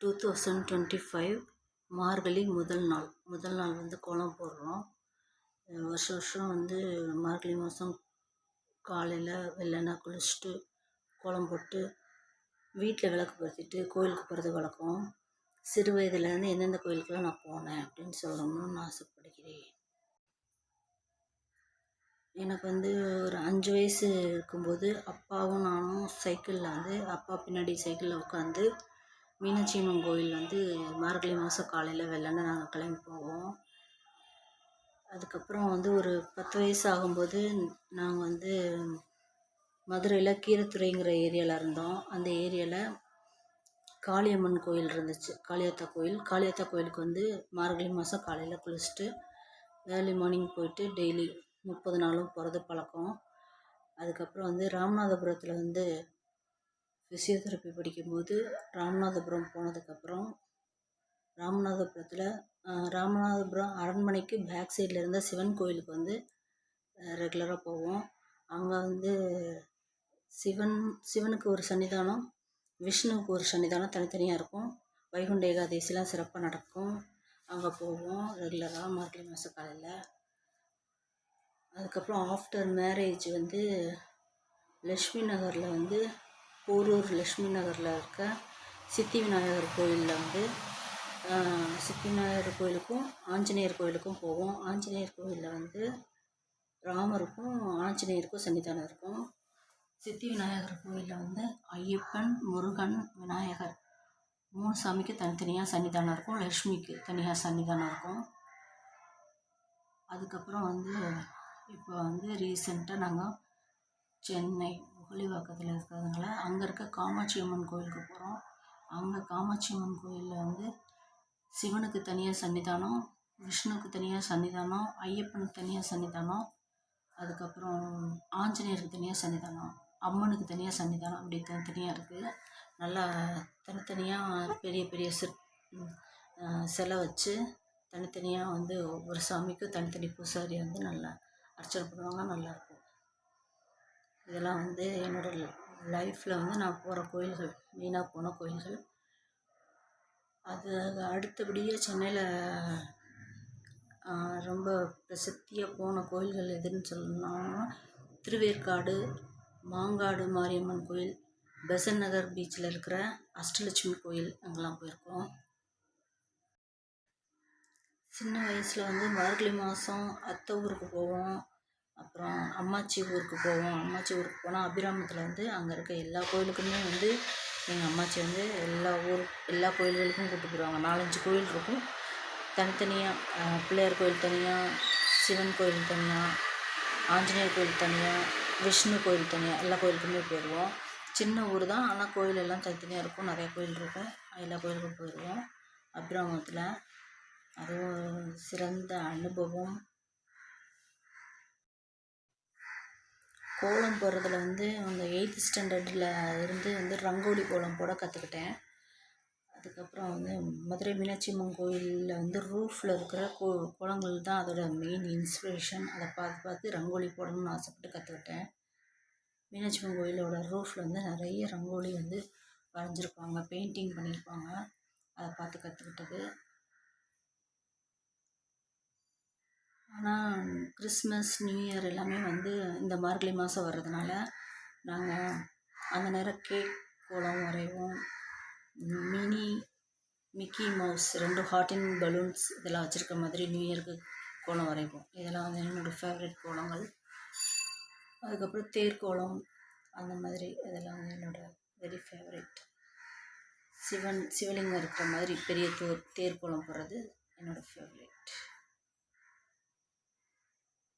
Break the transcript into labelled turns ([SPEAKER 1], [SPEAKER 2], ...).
[SPEAKER 1] Two thousand twenty five Margazhi முதல் நாள். முதல் நாள் வந்து கோலம் போடுறோம். வருஷம் வருஷம் வந்து மார்கழி மாதம் காலையில் வெள்ளன குளிச்சுட்டு கோலம் போட்டு வீட்டில் விளக்கு பற்றிட்டு கோயிலுக்கு போகிறது வழக்கம். சிறு வயதுலேருந்து எந்தெந்த கோயிலுக்கெல்லாம் நான் போனேன் அப்படின்னு சொல்லணும்னு ஆசைப்படுகிறேன். எனக்கு வந்து ஒரு அஞ்சு வயசு இருக்கும்போது அப்பாவும் நானும் சைக்கிளில் வந்து அப்பா பின்னாடி சைக்கிளில் உட்காந்து மீனாட்சி அம்மன் கோயில் வந்து மார்கழி மாதம் காலையில் வெள்ளனை நாங்கள் கிளம்பி போவோம். அதுக்கப்புறம் வந்து ஒரு பத்து வயசு ஆகும்போது நாங்கள் வந்து மதுரையில் கீரத்துறைங்கிற ஏரியாவில் இருந்தோம். அந்த ஏரியாவில் காளியம்மன் கோயில் இருந்துச்சு. காளியாத்தா கோயில். காளியாத்தா கோயிலுக்கு வந்து மார்கழி மாதம் காலையில் குளிச்சுட்டு ஏர்லி மார்னிங் போயிட்டு டெய்லி முப்பது நாளும் போகிறது பழக்கம். அதுக்கப்புறம் வந்து ராமநாதபுரத்தில் வந்து ஃபிசியோதெரப்பி படிக்கும்போது ராமநாதபுரம் போனதுக்கப்புறம் ராமநாதபுரத்தில் ராமநாதபுரம் அரண்மனைக்கு பேக் சைடில் இருந்த சிவன் கோயிலுக்கு வந்து ரெகுலராக போவோம். அங்கே வந்து சிவன் சிவனுக்கு ஒரு சன்னிதானம் விஷ்ணுவுக்கு ஒரு சன்னிதானம் தனித்தனியாக இருக்கும். வைகுண்ட ஏகாதசிலாம் சிறப்பாக நடக்கும். அங்கே போவோம் ரெகுலராக மார்கழி மாத காலையில். அதுக்கப்புறம் ஆஃப்டர் மேரேஜ் வந்து லக்ஷ்மி நகரில் வந்து போரூர் லக்ஷ்மி நகரில் இருக்க சித்தி விநாயகர் கோயிலில் வந்து சித்தி விநாயகர் கோயிலுக்கும் ஆஞ்சநேயர் கோயிலுக்கும் போவோம். ஆஞ்சநேயர் கோயிலில் வந்து ராமருக்கும் ஆஞ்சநேயருக்கும் சன்னிதானம் இருக்கும். சித்தி விநாயகர் கோயிலில் வந்து ஐயப்பன் முருகன் விநாயகர் மூணு சாமிக்கு தனித்தனியாக சன்னிதானம் இருக்கும். லக்ஷ்மிக்கு தனியாக சன்னிதானம் இருக்கும். அதுக்கப்புறம் வந்து இப்போ வந்து ரீசெண்டாக நாங்கள் சென்னை முகலிவாக்கத்தில் இருக்கிறதுனால அங்கே இருக்க காமாட்சி அம்மன் கோயிலுக்கு போகிறோம் அங்கே காமாட்சி அம்மன் கோயிலில் வந்து சிவனுக்கு தனியாக சன்னிதானம் விஷ்ணுவுக்கு தனியாக சன்னிதானம் ஐயப்பனுக்கு தனியாக சன்னிதானம் அதுக்கப்புறம் ஆஞ்சநேயருக்கு தனியாக சன்னிதானம் அம்மனுக்கு தனியாக சன்னிதானம் அப்படி தனித்தனியாக இருக்குது நல்லா தனித்தனியாக பெரிய பெரிய சிற் சிலை வச்சு தனித்தனியாக வந்து ஒவ்வொரு சாமிக்கும் தனித்தனி பூசாரி வந்து நல்லா அர்ச்சனை பண்ணுவாங்க. நல்லாயிருக்கும் இதெல்லாம் வந்து என்னோடய லைஃப்பில் வந்து நான் போகிற கோயில்கள் மெயினாக போன கோயில்கள். அது அடுத்தபடியாக சென்னையில் ரொம்ப பிரசித்தியாக போன கோயில்கள் எதுன்னு சொல்லணும்னா திருவேற்காடு மாங்காடு மாரியம்மன் கோயில் பெசன் நகர் பீச்சில் இருக்கிற அஷ்டலட்சுமி கோயில் அங்கெல்லாம் போயிருக்கோம். சின்ன வயசில் வந்து மார்கழி மாதம் அத்தை ஊருக்கு போவோம். அப்புறம் அம்மாச்சி ஊருக்கு போவோம். அம்மாச்சி ஊருக்கு போனால் அபிராமத்தில் வந்து அங்கே இருக்க எல்லா கோயிலுக்குமே வந்து எங்கள் அம்மாச்சி வந்து எல்லா ஊர் எல்லா கோயில்களுக்கும் கூப்பிட்டு போயிடுவாங்க நாலஞ்சு கோயில் இருக்கும். தனித்தனியாக பிள்ளையார் கோயில் தனியாக சிவன் கோயில் தனியாக ஆஞ்சநேயர் கோயில் தனியாக விஷ்ணு கோயில் தனியாக எல்லா கோயிலுக்குமே போயிடுவோம் சின்ன ஊர் தான். ஆனால் கோயில் எல்லாம் தனித்தனியாக இருக்கும். நிறையா கோயில் இருக்கும். எல்லா கோயிலுக்கும் போயிடுவோம் அபிராமத்தில். அதுவும் சிறந்த அனுபவம். கோலம் போடுறதுல வந்து அந்த எயித்து ஸ்டாண்டர்டில் இருந்து வந்து ரங்கோலி கோலம் போட கற்றுக்கிட்டேன் அதுக்கப்புறம் வந்து மதுரை மீனாட்சி அம்மன் கோயிலில் வந்து ரூஃபில் இருக்கிற கோ கோலங்கள் தான் அதோடய மெயின் இன்ஸ்பிரேஷன் அதை பார்த்து பார்த்து ரங்கோலி போடணும்னு ஆசைப்பட்டு கற்றுக்கிட்டேன் மீனாட்சி அம்மன் கோயிலோட ரூஃபில் வந்து நிறைய ரங்கோலி வந்து வரைஞ்சிருப்பாங்க பெயிண்டிங் பண்ணியிருப்பாங்க. அதை பார்த்து கற்றுக்கிட்டது ஆனால் கிறிஸ்மஸ் நியூ இயர் எல்லாமே வந்து இந்த மார்கழி மாதம் வர்றதுனால நாங்கள் அந்த நேரம் கேக் கோலம் வரைவோம். மினி மிக்கி மவுஸ் ரெண்டு ஹாட்டின் பலூன்ஸ் இதெல்லாம் வச்சுருக்க மாதிரி நியூ இயருக்கு கோலம் வரைவோம். இதெல்லாம் வந்து என்னோடய ஃபேவரட் கோலங்கள். அதுக்கப்புறம் தேர் கோலம் அந்த மாதிரி இதெல்லாம் வந்து என்னோடய வெரி ஃபேவரட் சிவன் சிவலிங்கம் இருக்கிற மாதிரி பெரிய தேர் தேர் கோலம் போடுறது என்னோடய ஃபேவரட்